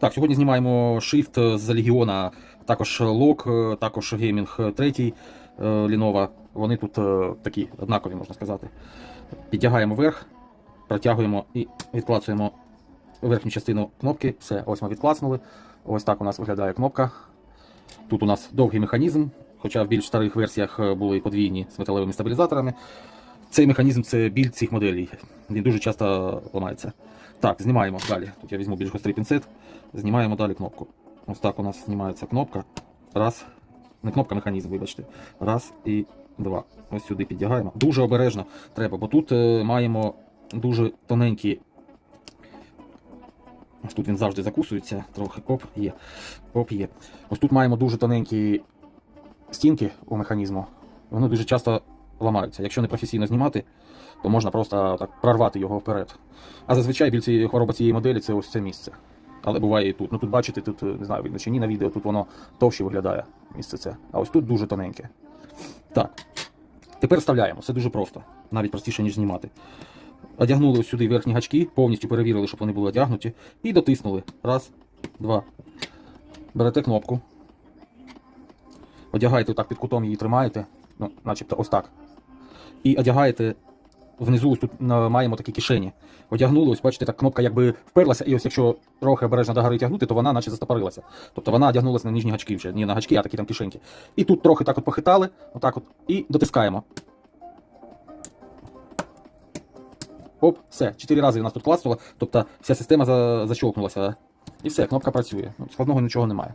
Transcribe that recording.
Так, сьогодні знімаємо Shift з Legion, також Lock, також Gaming 3 е, Lenovo. Вони тут е, такі однакові, можна сказати. Підтягаємо вверх, протягуємо і відклацуємо верхню частину кнопки. Все, ось ми відклацнули. Ось так у нас виглядає кнопка. Тут у нас довгий механізм, хоча в більш старих версіях е, були подвійні з металевими стабілізаторами. Цей механізм це біль цих моделей. Він дуже часто ламається. Так, знімаємо далі. Тут я візьму більш гострий пінцет. Знімаємо далі кнопку. Ось так у нас знімається кнопка. Раз. Не кнопка, механізм, вибачте. Раз і два. Ось сюди підтягаємо. Дуже обережно треба, бо тут е, маємо дуже тоненькі. Ось тут він завжди закусується, трохи коп є. Коп є. Ось тут маємо дуже тоненькі стінки у механізму. Вони дуже часто ламаються. Якщо не професійно знімати, то можна просто так прорвати його вперед. А зазвичай біль цієї цієї моделі це ось це місце. Але буває і тут. Ну тут бачите, тут е, не знаю, видно чи ні на відео, тут воно товще виглядає місце це. А ось тут дуже тоненьке. Так. Тепер вставляємо. Все дуже просто. Навіть простіше, ніж знімати. Одягнули ось сюди верхні гачки, повністю перевірили, щоб вони були одягнуті. І дотиснули. Раз, два. Берете кнопку. Одягаєте так під кутом її тримаєте. Ну, начебто ось так. І одягаєте внизу, ось тут маємо такі кишені. Одягнули, ось бачите, так кнопка якби вперлася, і ось якщо трохи обережно до гори тягнути, то вона наче застопорилася. Тобто вона одягнулася на ніжні гачки вже, не на гачки, а такі там кишеньки. І тут трохи так от похитали, отак от, і дотискаємо. Оп, все, чотири рази у нас тут клацнуло, тобто вся система за... защелкнулася. І все, кнопка працює. Ну, складного нічого немає.